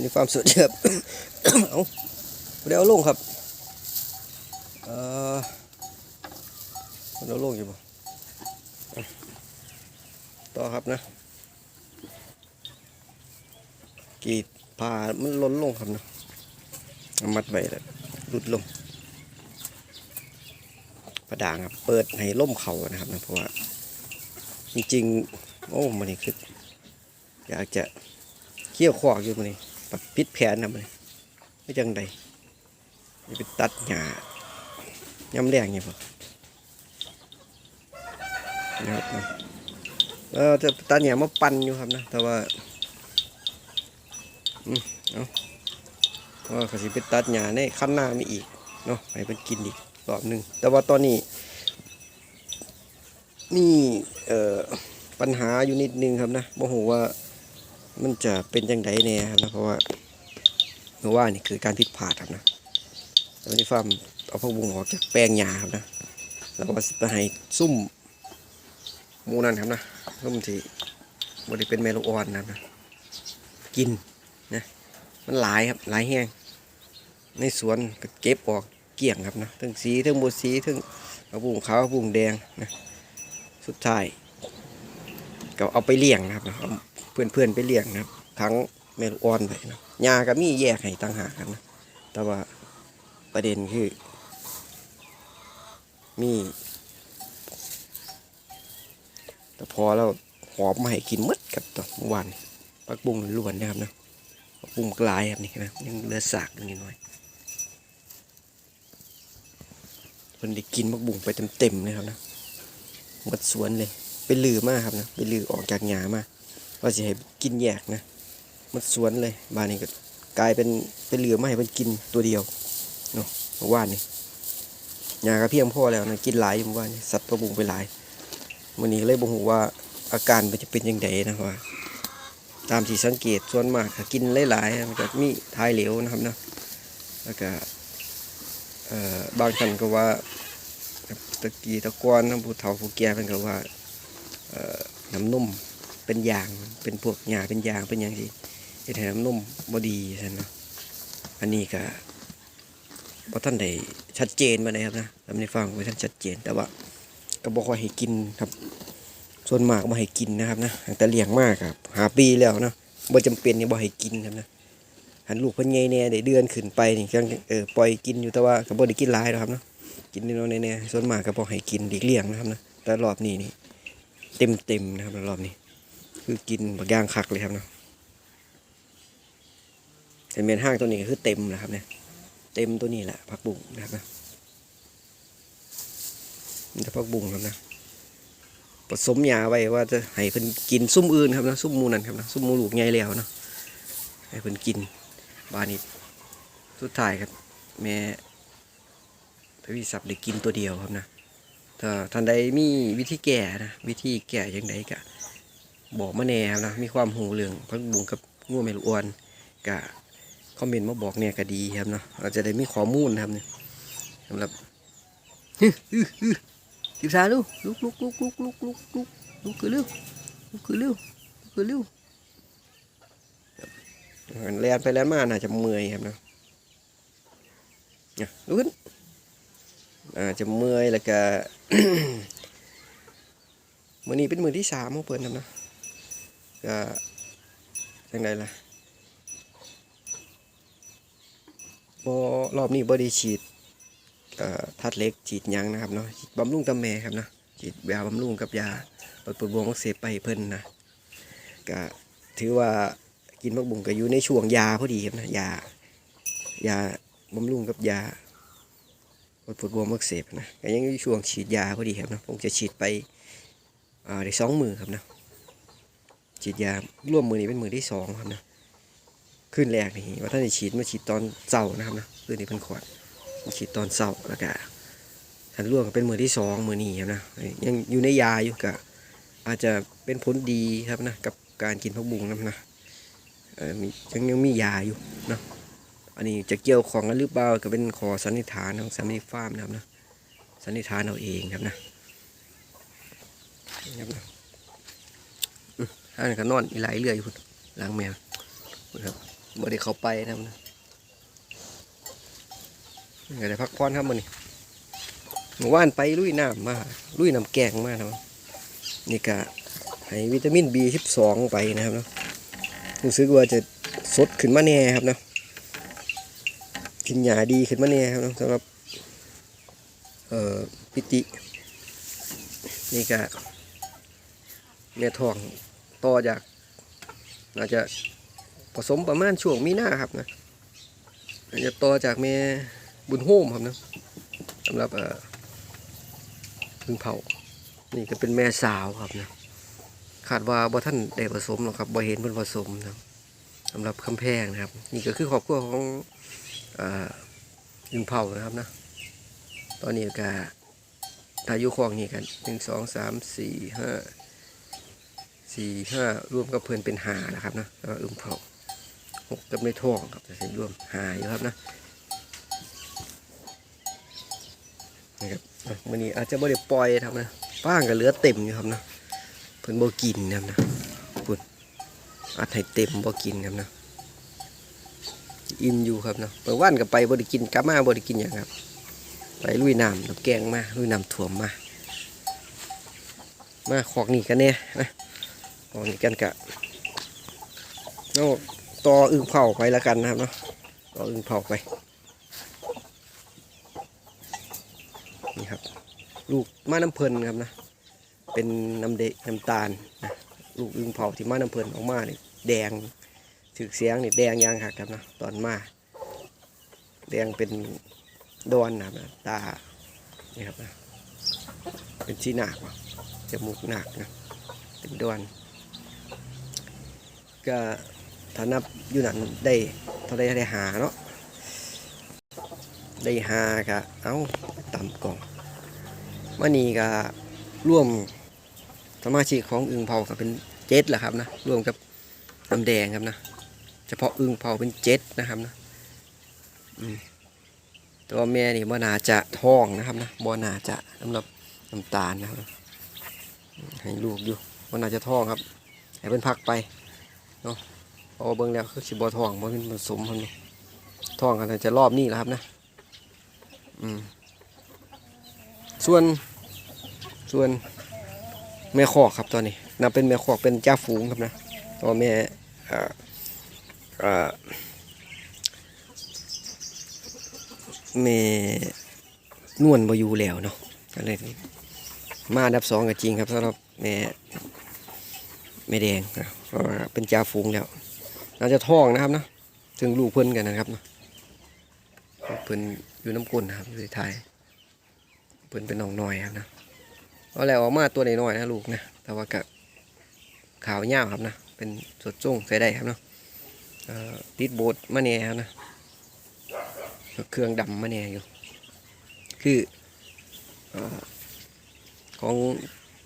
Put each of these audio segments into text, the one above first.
มีความสุดครับเอาเดี๋ยวลงครับเอ่อมันเอาลงอยู่บ่ต่อครับนะกีดผ่ามันล้นลงครับนะเอามัดไว้แล้วรุดลงประด่างครับเปิดให้ล่มเข่านะครับนะเพราะว่าจริงๆ โอ้มันนี่คืออยากจะ เขี่ยวขวากอยู่มันนี่ปัดพิษแผนนะมันไม่จังใดจะไปตัดหญ้าย้ำแรงไงพอนะครับนะเออจะตัดหญ้ามาปั่นอยู่ครับนะ แต่ว่าอืมเอาก็เขสิไปตัดหญ้าในขั้นหน้ามีอีกเนาะให้เป็นกินอีกรอบหนึ่งแต่ว่าตอนนี้นี่เอ่อปัญหาอยู่นิดนึงครับนะโมโหว่า มันจะเป็นจังไดแน่ครับนะเพราะว่าเมื่อว่านี่คือการผิดพลาดครับนะแล้วนี่ฟาร์มเอาพวกบุงออกจากแปลงหญ้าครับนะแล้วก็สิไปให้ซุ่มมูนั่นครับนะซุ่มที่บริเป็นเมลูออนนะนะกินนะมันหลายครับหลายแห้งในสวนก็เก็บออกเกี่ยงครับนะทั้งสีทั้งบดสีทั้งกระบุงขาวกระบุงแดงนะสุดท้ายก็เอาไปเลี้ยงนะครับเอา เพื่อนๆไปเลี้ยงนะครับทั้งเมล่อนไปนะยาก็มีแยกให้ต่างหากครับนะ แต่ว่าประเด็นคือ มี แต่พอแล้วหอมมาให้กินมดกับตัวเมื่อวานปักบุ้งล้วนนะครับนะปักบุ้งกลายครับนี่นะยังเลือสากนิดหน่อยเพิ่นได้กินปักบุ้งไปเต็มๆเลยครับนะหมดสวนเลยเป็นลือมากครับนะเป็นลือออกจากหญ้ามา ว่าสิให้กินแยกนะหมดสวนเลยบ้านนี้ก็กลายเป็นเป็นเหลือไมาให้มันกินตัวเดียวเนาะเมื่อวานนี้หญ้าก็เพียงพ่อแล้วนะกินหลายเมื่อวานนี้สัตว์ประบุงไปหลายวันนี้เลยบ่ฮู้ว่าอาการมันจะเป็นยังไงนะว่า ตามที่สังเกตส่วนมากกินหลายๆมันก็มีทายเหลวนะครับนะแล้วก็บางท่านก็ว่าตะกี้ตะกอนน้ำผู้เฒ่าผู้แก่เป็นก็ว่าน้ำนุ่ม เป็นยาง เป็นพวกหญ้าเป็นยางเป็นอย่างที่เฮ็ดให้น้ำนมบ่ดีซั่นเนาะอันนี้ก็บ่ทันได้ชัดเจนมาเลยครับนะทำในฟังบ่ทันชัดเจน แต่ว่าก็บ่ค่อยให้กินครับ ส่วนมากบ่ให้กินนะครับนะแต่เลี้ยงมากครับหาปีแล้วนะบ่จำเป็นเนี่บ่ให้กินครับนะหันลูกเพิ่นใหญ่แน่ได้เดือนขึ้นไปนี่จังเออปล่อยกินอยู่แต่ว่าก็บ่ได้กินหลายหรอกครับเนาะกินนิดหน่อยแน่ๆส่วนมากก็บอกให้กินหลีเลี่ยงนะครับนะแต่รอบนี้นี่เต็มเต็มๆนะครับรอบนี้ คือกินบักย่างคักเลยครับเนาะเห็นเมนห้างตัวนี้ก็คือเต็มนะครับเนี่ย เต็มตัวนี้แหละผักบุ้งนะครับนะนี่แต่ผักบุ้งครับนะผสมยาไว้ว่าจะให้เพิ่นกินซุ่มอื่นครับนะซุ่มมูนั่นครับนะซุ่มมูลูกใหญ่แล้วเนาะให้เพิ่นกินบานี้สุดท้ายครับ แม่ทวีศัพท์ได้กินตัวเดียวครับนะถ้าท่านใดมีวิธีแก่นะ วิธีแก่ยังไงกะ บอกมาแน่ครับนะมีความหูเรื่องพักบุงกับงูเมลูอ่อนกะคอมเมนต์มาบอกเนี่ยก็ดีครับเนาะเราจะได้มีข้อมูลครับเนี่ยสำหรับสิบสามลูกลุกลุกลุกลุกลุกลุกลุกลุกคือเร็วลุกคือเร็วลุกคือเร็วแล่นไปแล่นมาน่าจะเมื่อยครับเนาะเนี่ยลุกขึ้นอาจจะเมื่อยแล้วก็ มือนี้เป็นมือที่สามของเพิ่นครับนะ ก็จังไดล่ะบรอบนี้บ่ได้ฉีดทัดเล็กฉีดยังนะครับเนาะบำรุงตำแม่ครับนะฉีดยาบำรุงกับยาลดปวดบวมเสบไปเพิ่นนะก็ถือว่ากินมักบุงก็อยู่ในช่วงยาพอดีครับนะยายาบำรุงกับยาปวดปวดบวมอักเสบนะก็ยังอยู่ช่วงฉีดยาพอดีครับนะผมจะฉีดไปอ่าได้สองมือครับนะ ฉีดยาร่วมมือนี้เป็นมือที่สองครับนะขึ้นแรกนี่ว่าท่านได้ฉีดมาฉีดตอนเช้านะครับนะคืนนี้เป็นขวดฉีดตอนเช้าแล้วก็ท่านร่วมก็เป็นมือที่สองมือนี้ครับนะยังอยู่ในยาอยู่ก็อาจจะเป็นผลดีครับนะกับการกินผักบุ้งนะนะเออมียังยังมียาอยู่นะอันนี้จะเกี่ยวของกันหรือเปล่าก็เป็นขอสันนิษฐานของสามีฟาร์มนะครับนะสันนิษฐานเอาเองครับนะครับนะ อันนก็นอนอีหลเรื่อยอยู่พุ่นล้างแมวนะครับบ่ได้เข้าไปนะครับนก็ได้พักผ่อนครับมื้อนี้เมื่อวานไปลุยน้ำมาลุยน้ำแกงมานะครับนี่ก็ให้วิตามิน B12 ไปนะครับเนาะรู้สึกว่าจะสดขึ้นมาแน่ครับเนาะกินยาดีขึ้นมาแน่ครับเนาะสำหรับเอ่อพิติ นี่ก็แม่ทอง ต่อจากน่าจะผสมประมาณช่วงมีนาครับนะน่าจะต่อจากแม่บุญโฮมครับนะสำหรับพึ่งเผานี่ก็เป็นแม่สาวครับนะคาดว่าบ่ท่านได้ผสมหรอกครับบ่เห็นเพิ่นผสมนะสำหรับคำแพงนะครับ นี่ก็คือครอบครัวของพึ่งเผานะครับนะตอนนี้ก็ถ้าอยู่คลองนี่กันหนึ่งสองสามสี่ห้า สี่ห้ารวมกับเพื่อนเป็นหานะครับนะแล้วอึมเผาหกกับในท้องครับจะใช้รวมหาอยู่ครับนะนะครับวันนี้อาจจะไม่ได้ปล่อยครับนะป้างกับเหลือเต็มอยู่ครับนะเพื่อนบ่กินนะครับนะปุ่นอัดให้เต็มบ่กินครับนะอิ่มอยู่ครับนะเมื่อวานก็ไปบ่ได้กินกลับมาบ่ได้กินอย่างครับ ไปลุยน้ำน้ำแกงมาลุยน้ำถ่วมมามาขอกนี่กันเนี่ยนะ ขอกนี่กันกะเอาต่ออึ่งเผาไปแล้วกันนะครับเนาะต่ออึ่งเผาไปนี่ครับ ลูกมาน้ำเพลินครับนะเป็นน้ำเดน้ำตาลนะลูกอึ่งเผาที่มาน้ำเพลินออกมาเนี่ยแดงถึกเสียงนี่แดงยางหักครับนะตอนมาแดงเป็นดอนนะครับนะตานี่ครับนะเป็นชีหนักว่ะจมูกหนักนะเป็นดอน ก็ถ้านับอยู่นั่นได้เท่าได้ได้หาเนาะได้หากะเอาต่ำกล่องมานี่ก็ร่วมสมาชิกของอึงเผาก็เป็นเจ็ดแหละครับนะร่วมกับน้ำแดงครับนะเฉพาะอึงเผาเป็นเจ็ดนะครับนะตัวแม่นี่บ่นาจะท้องนะครับนะบ่นาจะสำหรับน้ำตาลนะครับให้ลูกอยู่บ่นาจะท้องครับให้เป็นพักไป เนาะพอเบิ่งแล้วคือสิบ่ท้องบ่เป็นผสมครันี่ท้องกันน่าจะรอบนี้แหละครับนะอืมส่วนส่วนแม่คอกครับตอนนี้นับเป็นแม่คอกเป็นจ้าฝูงครับนะตัวแม่อ่าอ่าแม่นวลบอยู่แล้วเนาะก็เลยมาดับสองก็จริงครับสำหรับแม่ แม่แดงนะเพราะว่าเป็นจ่าฝูงแล้ว น่าจะท้องนะครับเนาะถึงลูกเพิ่นกันนะครับเนะเพิ่นอยู่น้ำกุนนะครับอยู่ที่ไทยเพิ่นเป็นน้องน้อยครับนะเอาแล้วออกมาตัวน้อยๆนะลูกนะแต่ว่ากับขาวเหี่ยวครับนะเป็นสดจุ้งใส่ได้ครับเนาะติดโบดมาเนี่ยครับนะเครื่องดำมาแน่อยู่ คือเอ่อของ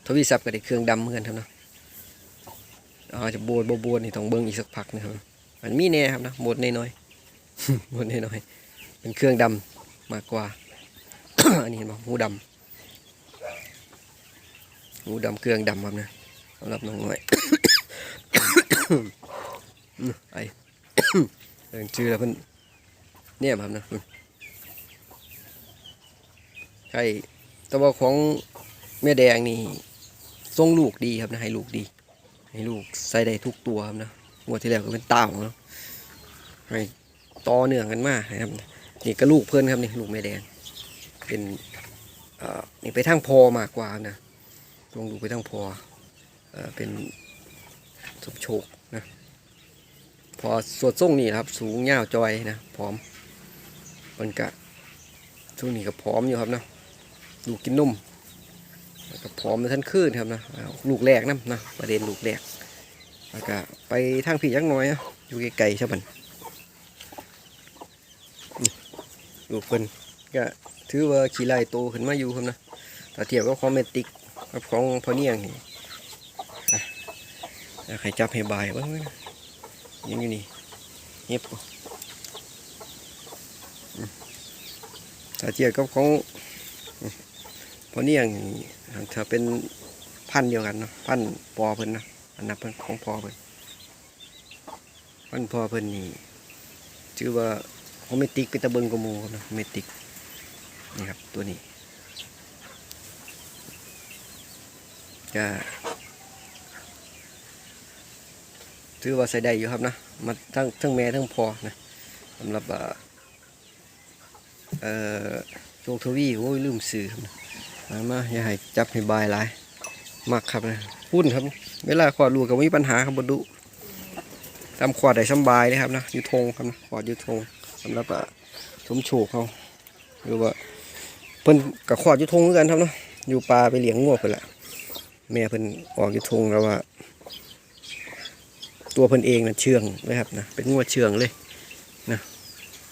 ทวีศัพท์ก็ได้เครื่องดำเหมือนกันครับเนาะ อาจจะโบดบ่โบดนี่ต้องเบิ่งอีกสักพักนะครับมันมีแน่ครับนะโบดน้อยๆโบดน้อยๆเป็นเครื่องดำมากกว่า อันนี้เห็นบ่หูดำหูดำเครื่องดำครับนะสำหรับน้องน้อยไอเอิ้นชื่อแล้วเพิ่นเนี่ยครับนะใช่แต่ว่าของแม่แดงนี่ทรงลูกดีครับนะให้ลูกดี ให้ลูกใส่ได้ทุกตัวครับนะงวดที่แล้วก็เป็นเต่าเนาะให้ต่อเนื่องกันมานะครับ นี่ก็ลูกเพื่อนครับนี่ลูกแม่แดง เป็นนี่ไปทางพอมากกว่านะลงดูไปทางพอเอ่อเป็นสมโชคนะพอสวดส่งนี่นะครับ สูงยาวจอยนะพร้อมมันกะช่วงนี้ก็พร้อมอยู่ครับนะลูกกินนม แล้วก็พร้อมในท่านคืนครับนะลูกแรกนะนะประเด็นลูกแรกแล้วก็ไปทางผียักหน้อยนะอยู่ไกลๆใช่บันลูกเพิ่นก็ถือว่าขี่ไล่โตขึ้นมาอยู่ครับนะถ้าเทียบกับคอมเมติกกับของพอเนียงนี่ใครจับให้บายบ้างนะยังอยู่นี่เงียบบ่ถ้าเทียบกับของพอนี่อย่างนี้ ถ้าเป็นพันเดียวกันเนาะพันปอเพิ่นนะอันนั้นเป็นของปอเพิ่นมันพอเพิ่นนี่ชื่อว่าโฮเมติกเป็นตะเบิงกว่าหมูนะโฮเมติกนี่ครับตัวนี้ก็ถือว่าใส่ได้อยู่ครับนะมาทั้งทั้งแม่ทั้งพอนะสำหรับเอ่อโชคทวีโอ้ยลืมสื่อครับนะ มามาอย่าให้จับให้บายหลายมักครับนะพุ่นครับ เวลาขอดลูกก็ไม่มีปัญหาครับบดุทำขวดได้สบายเลยครับนะยูทงครับนะขวดยูทงสำหรับอะสมโฉกเขาหรือว่าเพิ่นกับขวดยูทงเหมือนกันครับเนาะอยู่ปลาไปเลี้ยงงวเพิ่นละแม่เพิ่นออกยูทงแล้วว่า ตัวเพิ่นเองนะเชื่องเลยครับนะเป็นงัวเชื่องเลยนะ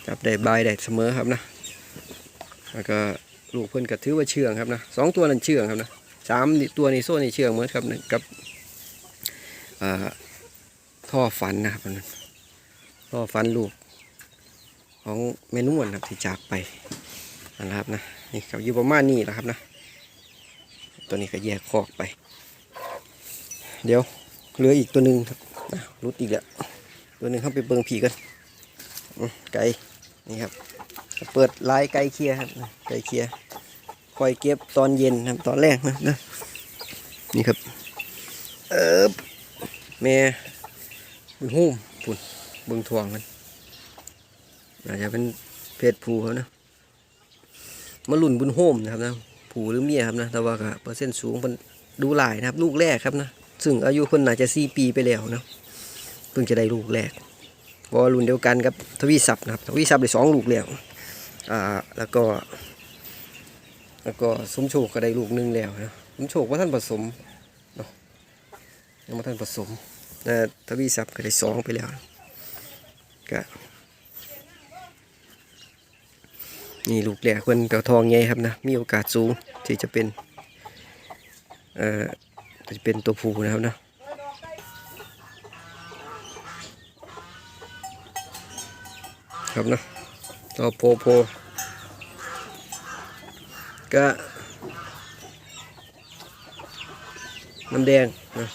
จับได้บายได้เสมอครับนะแล้วก็ ลูกเพิ่นก็ถือว่าเชื่องครับนะสองตัวนั้นเชื่องครับนะสามตัวในโซ่ในเชื่องเหมือนครับนะกับท่อฟันนะครับนั่นท่อฟันลูกของแม่นวลนะครับที่จากไปนะครับนะนี่ครับอยู่ประมาณนี้แหละครับนะ ตัวนี้ก็แยกคอกไป เดี๋ยวเหลืออีกตัวหนึ่งครับนะรุดอีกแล้วตัวหนึ่งเข้าไปเบิงผีกันไก่นี่ครับ เปิดลายไก่เคียครับไก่เคียคอยเก็บตอนเย็นครับตอนแรกนะนะนี่ครับ เออแม่บุญหูมปุ่นเบิ่งทวงกันอาจจะเป็นเพศผู้เขานะมาลุ่นบุญโฮมนะครับนะผู้หรือเมียครับนะแต่ว่าก็เปอร์เซ็นต์สูงเป็นดูหลายนะครับ ลูกแรกครับนะซึ่งอายุคนน่าจจะสี่ปีไปแล้วนะเพิ่งจะได้ลูกแรกเพราะว่ารุ่นเดียวกันกับทวีศัพท์นะครับทวีศัพท์ได้สองลูกแล้ว อ่าแล้วก็ แล้วก็สมโชคก็ได้ลูกหนึงแล้วนะสมโชคว่าท่านผสมยังไม่ทันผสมแต่ทวีศัพท์ก็ได้สองไปแล้วก็นี่ลูกแหลกคนเต่าทองใหญ่ครับนะมีโอกาสสูงที่จะเป็นเอ่อจะเป็นตัวผู้นะครับนะครับนะ ต่อโพโพก็น้ำแดงนะ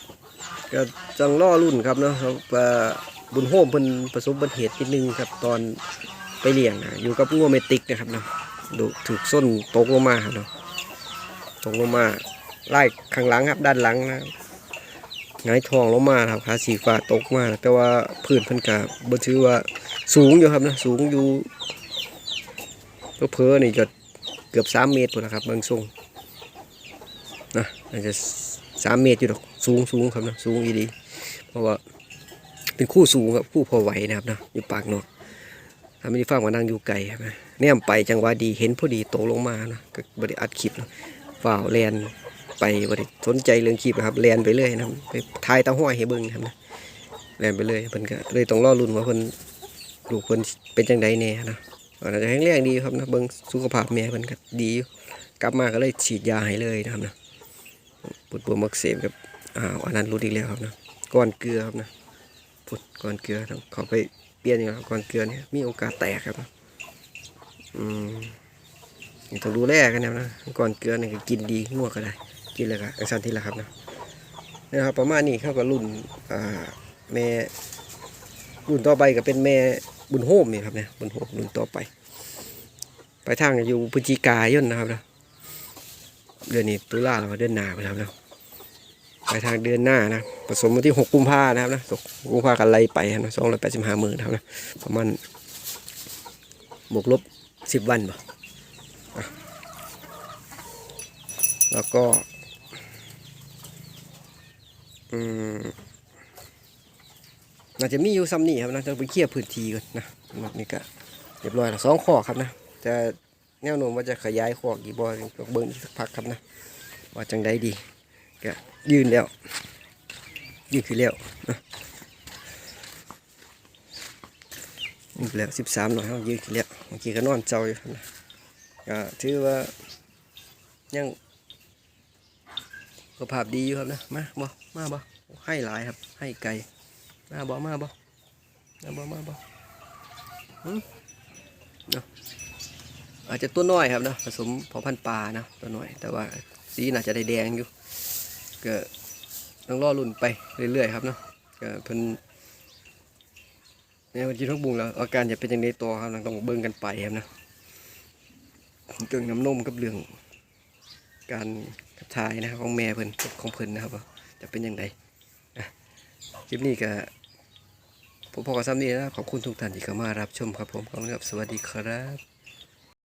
ก็จังล่อรุ่นครับเนาะครับเอ่อบุญโฮมเพิ่นประสบอุบัติเหตุนิดนึงครับตอนไปเลี้ยงนะอยู่กับงัวเมติกนะครับเนาะดูถูกส้นตกลงมาครับเนาะตกลงมาไล่ข้างหลังครับด้านหลังนะงายทองลงมาครับขาสีฟ้าตกมาแต่ว่าพื้นเพิ่นกะบ่ถือว่าสูงอยู่ครับนะสูงอยู่ เพอนี่จะเกือบ3เมตรพุ่นนะครับเบิ่งทรงนะอาจจะสามเมตรอยู่ดอกสูงสูงครับนะสูงอีดีเพราะว่าเป็นคู่สูงครับคู่พอไหวนะครับนะอยู่ปากนอกถ้าไม่ได้ฟังว่านั่งอยู่ไกลครับแนมไปจังหวะดีเห็นพอดีตกลงมานะก็บริอัดคลิปนะฝ่าวแลนไปบริสนใจเรื่องคลิปนะครับแลนไปเรื่อยนะไปทายตาห้อยให้เบิ่งนะครับนะแลนไปเรื่อยเพิ่นก็เลยต้องรอรุ่นว่าเพิ่นลูกเพิ่นเป็นจังใดแน่นะ อาจจะแข็งแรงดีครับนะเบิ่งสุขภาพแม่เพิ่นก็ดีอยู่กลับมาก็เลยฉีดยาให้เลยนะครับนะปวดบวมอักเสบกับอ้าวอันนั้นรู้อีกแล้วครับนะก้อนเกลือครับนะปวดก้อนเกลือต้องเขาไปเปลี่ยนอย่างก้อนเกลือเนี่ยมีโอกาสแตกครับนะอืมต้องดูแลกันนะนะก้อนเกลือนี่ก็กินดีงวกก็ได้กินเลยครับอักษรที่ละครับนะนี่นะครับประมาณนี้เข้ากับรุ่นอ่าแม่รุ่นต่อไปก็เป็นแม่ บุญโฮมนี่ครับเนี่ยบุญโฮมรุ่นต่อไป ไปทางอยู่พฤศจิกายนนะครับนะเดือนนี้ตุลาเราเดือนหน้าไปแล้วนะไปทางเดือนหน้านะผสมวันที่หกกุมภานะครับนะหกกุมภากันไล่ไปนะสองร้อยแปดสิบห้าหมื่นครับนะประมาณบวกลบสิบวันบ่แล้วก็ อืม น่าจะมีอยู่ซ้ำนี่ครับนะจะไปเคลียร์พื้นที่ก่อนนะสำหรับนี่ก็เรียบร้อยแล้วสองข้อครับนะจะแนวโน้มว่าจะขยายขอกอีกบ่ก็เบิ่งสักพักครับนะว่าจังใดดีก็ยืนแล้วยืนขึ้นแล้วนะยืนแล้วสิบสามหน่อยเขายืนขึ้นแล้วเมื่อกี้ก็นอนเจ้าอยู่นะก็ถือว่ายังสุขภาพดีอยู่ครับนะมาบ่มาบ่ให้หลายครับให้ไก่ มาบ่มาบ่มาบ่มาบ่อืมเนาะอาจจะตัวน้อยครับเนาะผสมพอพันปลานะตัวน้อย แต่ว่าสีน่าจะได้แดงอยู่ก็ต้องรอรุ่นไปเรื่อยๆครับเนาะก็เพิ่นเนี่ยวันที่ทักบุงแล้วอาการจะเป็นอย่างไรตัวครับต้องเบิ่งกันไปครับนะเกิ่งน้ำนมกับเรื่องการทับถ่ายนะครับของแม่เพิ่นของเพิ่นนะครับจะเป็นอย่างไร คลิปนี้ก็ผมพอกับซ้ำนี้นะขอบคุณทุกท่านที่เข้ามารับชมครับผมขอบคุณครับสวัสดีครับ